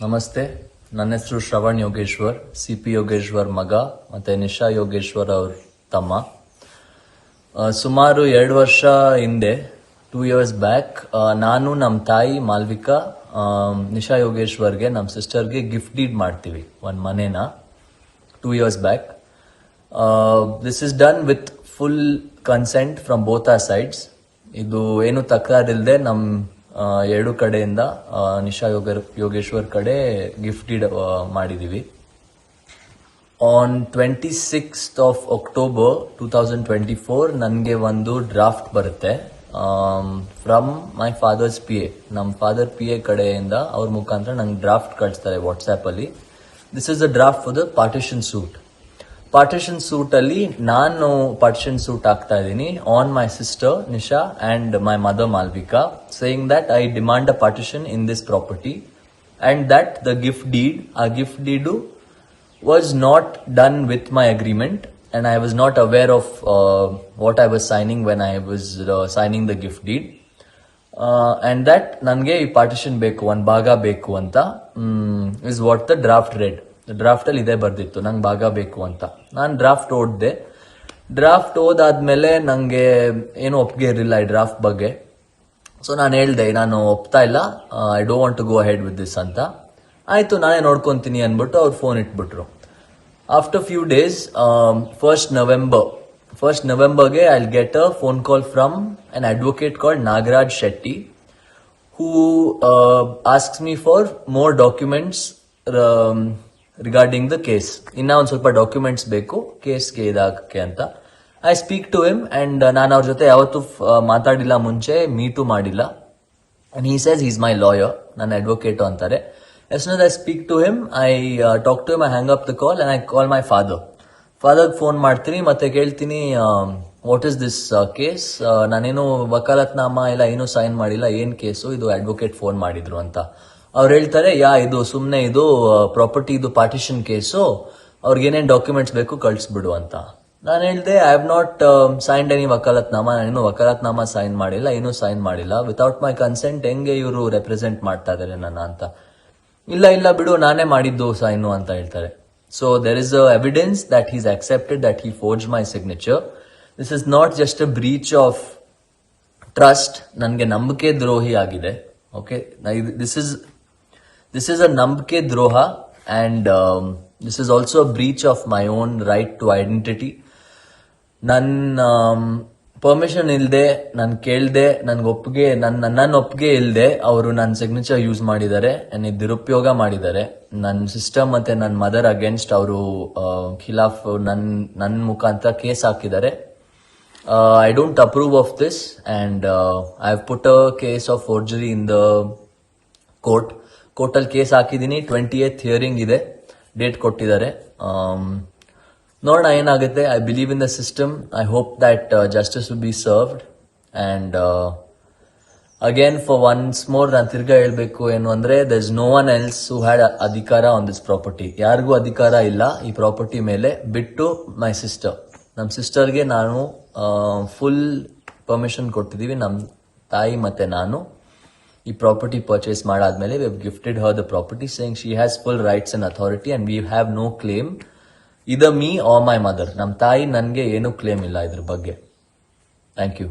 ನಮಸ್ತೆ. ನನ್ನ ಹೆಸರು ಶ್ರವಣ್ ಯೋಗೇಶ್ವರ್ ಸಿ ಪಿ ಯೋಗೇಶ್ವರ್ ಮಗ ಮತ್ತೆ ನಿಶಾ ಯೋಗೇಶ್ವರ್ ಅವ್ರ ತಮ್ಮ. ಸುಮಾರು ಎರಡು ವರ್ಷ ಹಿಂದೆ ಟೂ ಇಯರ್ಸ್ ಬ್ಯಾಕ್ ನಾನು ನಮ್ಮ ತಾಯಿ ಮಾಲ್ವಿಕಾ ಆ, ನಿಶಾ ಯೋಗೇಶ್ವರ್ಗೆ ನಮ್ಮ ಸಿಸ್ಟರ್ಗೆ ಗಿಫ್ಟ್ ಡೀಡ್ ಮಾಡ್ತೀವಿ ಒಂದು ಮನೇನ two years back this is done with full consent from both our sides ಇದು ಏನು ತಕರಾರಿಲ್ಲದೆ ನಮ್ಮ ಎರಡು ಕಡೆಯಿಂದ ನಿಶಾ ಯೋಗ ಯೋಗೇಶ್ವರ್ ಕಡೆ ಗಿಫ್ಟಿಡ್ ಮಾಡಿದ್ದೀವಿ on twenty sixth of October two thousand twenty four ನನಗೆ ಒಂದು ಡ್ರಾಫ್ಟ್ ಬರುತ್ತೆ. From my father's P A ನಮ್ಮ ಫಾದರ್ ಪಿ ಎ ಕಡೆಯಿಂದ ಅವ್ರ ಮುಖಾಂತರ ನಂಗೆ ಡ್ರಾಫ್ಟ್ ಕಳಿಸ್ತಾರೆ ವಾಟ್ಸ್ಆ್ಯಪಲ್ಲಿ this is a draft for the partition suit partition suit ಅಲ್ಲಿ ನಾನು ಪಾರ್ಟಿಷನ್ ಸೂಟ್ ಆಗ್ತಾ ಇದ್ದೀನಿ on my sister Nisha and my mother Malvika saying that I demand a partition in this property and that the gift deed ಆ gift deed was not done with my agreement and I was not aware of uh, what I was signing when I was uh, signing the gift deed. And that ನನಗೆ ಈ partition ಬೇಕು ಒಂದು ಭಾಗ ಬೇಕು ಅಂತ is what the draft read draft ಅಲ್ಲಿ ಇದೇ ಬರ್ದಿತ್ತು. ನಂಗೆ ಭಾಗ ಬೇಕು ಅಂತ. ನಾನು ಡ್ರಾಫ್ಟ್ ಓದ್ದೆ ಡ್ರಾಫ್ಟ್ ಓದಾದ್ಮೇಲೆ ನನಗೆ ಏನು ಒಪ್ಪಿಗೆ ಇರಲಿಲ್ಲ ಈ ಡ್ರಾಫ್ಟ್ ಬಗ್ಗೆ. ಸೊ ನಾನು ಹೇಳ್ದೆ, ನಾನು ಒಪ್ತಾ ಇಲ್ಲ. I don't want to go head with this ಅಂತ. ಆಯಿತು, ನಾನೇ ನೋಡ್ಕೊಂತೀನಿ ಅಂದ್ಬಿಟ್ಟು ಅವ್ರು phone ಇಟ್ಬಿಟ್ರು. After few days first November first ನವೆಂಬರ್ಗೆ I get a phone call from an advocate called Nagaraj Shetty who asks me for more documents regarding the case ಇನ್ನ ಒಂದು ಸ್ವಲ್ಪ documents ಬೇಕು ಕೇಸ್ಗೆ ಇದಾಗಕ್ಕೆ ಅಂತ. I speak to him and ನಾನು ಅವ್ರ ಜೊತೆ ಯಾವತ್ತೂ ಆ, ಮಾತಾಡಿಲ್ಲ ಮುಂಚೆ ಮೀಟು ಮಾಡಿಲ್ಲ. And he says is my lawyer ನನ್ನ ಅಡ್ವೊಕೇಟ್ ಅಂತಾರೆ. As soon I speak to him I talk to him I hang up the call and I call my father ಫಾದರ್ಗೆ phone ಮಾಡ್ತೀನಿ ಮತ್ತೆ ಕೇಳ್ತೀನಿ ವಾಟ್ ಇಸ್ ದಿಸ್ ಕೇಸ್ ನಾನೇನು ವಕಾಲತ್ನಾಮ ಇಲ್ಲ ಏನು sign ಮಾಡಿಲ್ಲ ಏನು ಕೇಸು ಇದು ಅಡ್ವೊಕೇಟ್ ಫೋನ್ ಮಾಡಿದ್ರು ಅಂತ. ಅವ್ರು ಹೇಳ್ತಾರೆ, ಯಾ ಇದು ಸುಮ್ಮನೆ ಇದು ಪ್ರಾಪರ್ಟಿ ಇದು ಪಾರ್ಟಿಷನ್ ಕೇಸು ಅವ್ರಿಗೆ ಏನೇನು ಡಾಕ್ಯುಮೆಂಟ್ಸ್ ಬೇಕು ಕಳಿಸ್ಬಿಡು ಅಂತ. ನಾನು ಹೇಳಿದೆ I have not signed any ವಕಾಲತ್ನಾಮ ನಾನೇನು ವಕಾಲತ್ನಾಮ ಸೈನ್ ಮಾಡಿಲ್ಲ ಏನೂ ಸೈನ್ ಮಾಡಿಲ್ಲ. ವಿತೌಟ್ ಮೈ ಕನ್ಸೆಂಟ್ ಹೆಂಗೆ ಇವರು ರೆಪ್ರೆಸೆಂಟ್ ಮಾಡ್ತಾ ಇದ್ದಾರೆ ನನ್ನ ಅಂತ. ಇಲ್ಲ ಇಲ್ಲ ಬಿಡು, ನಾನೇ ಮಾಡಿದ್ದು ಸೈನು ಅಂತ ಹೇಳ್ತಾರೆ. So there is a evidence that is accepted that he forge my signature this is not just a breach of trust ನನಗೆ ನಂಬಿಕೆ ದ್ರೋಹಿ ಆಗಿದೆ okay this is this a a droha ದ್ರೋಹ um, this is also a breach of my own right to identity ನನ್ನ permission ಇಲ್ಲದೆ ನಾನು ಕೇಳ್ದೆ ನನ್ಗೆ ಒಪ್ಪಿಗೆ ನನ್ನ ನನ್ನ ಒಪ್ಪಿಗೆ ಇಲ್ಲದೆ ಅವರು ನನ್ನ ಸಿಗ್ನೇಚರ್ ಯೂಸ್ ಮಾಡಿದ್ದಾರೆ and ಇದ್ ದುರುಪಯೋಗ ಮಾಡಿದ್ದಾರೆ. ನನ್ನ ಸಿಸ್ಟಮ್ ಮತ್ತು ನನ್ನ ಮದರ್ ಅಗೇನ್ಸ್ಟ್ ಅವರು ಖಿಲಾಫ್ ನನ್ನ ನನ್ನ ಮುಖಾಂತರ ಕೇಸ್ ಹಾಕಿದ್ದಾರೆ. I don't approve of this and I have put a case of forgery in the court ಕೋರ್ಟಲ್ಲಿ ಕೇಸ್ ಹಾಕಿದ್ದೀನಿ ಟ್ವೆಂಟಿ ಏತ್ ಹಿಯರಿಂಗ್ ಇದೆ. ಡೇಟ್ ಕೊಟ್ಟಿದ್ದಾರೆ. ಆಮ್, ನೋಡೋಣ ಏನಾಗುತ್ತೆ. I believe in the system I hope that justice will be served and again for once more ನಾನು ತಿರ್ಗಾ ಹೇಳಬೇಕು ಏನು ಅಂದರೆ the is no one else who had ಅಧಿಕಾರ ಆನ್ ದಿಸ್ ಪ್ರಾಪರ್ಟಿ ಯಾರಿಗೂ ಅಧಿಕಾರ ಇಲ್ಲ ಈ ಪ್ರಾಪರ್ಟಿ ಮೇಲೆ. ಬಿಟ್ಟು ಮೈ ಸಿಸ್ಟರ್ ನಮ್ಮ ಸಿಸ್ಟರ್ಗೆ ನಾನು ಫುಲ್ ಪರ್ಮಿಷನ್ ಕೊಟ್ಟಿದ್ದೀವಿ ನಮ್ಮ ತಾಯಿ ಮತ್ತು ನಾನು. ಈ ಪ್ರಾಪರ್ಟಿ ಪರ್ಚೇಸ್ ಮಾಡಾದ್ಮೇಲೆ we have gifted her the property saying she has full rights and authority and we have no claim ಇದ ಮೀ ಆರ್ ಮೈ ಮದರ್ ನಮ್ಮ ತಾಯಿ ನನಗೆ ಏನೂ ಕ್ಲೇಮ್ ಇಲ್ಲ ಇದ್ರ ಬಗ್ಗೆ. Thank you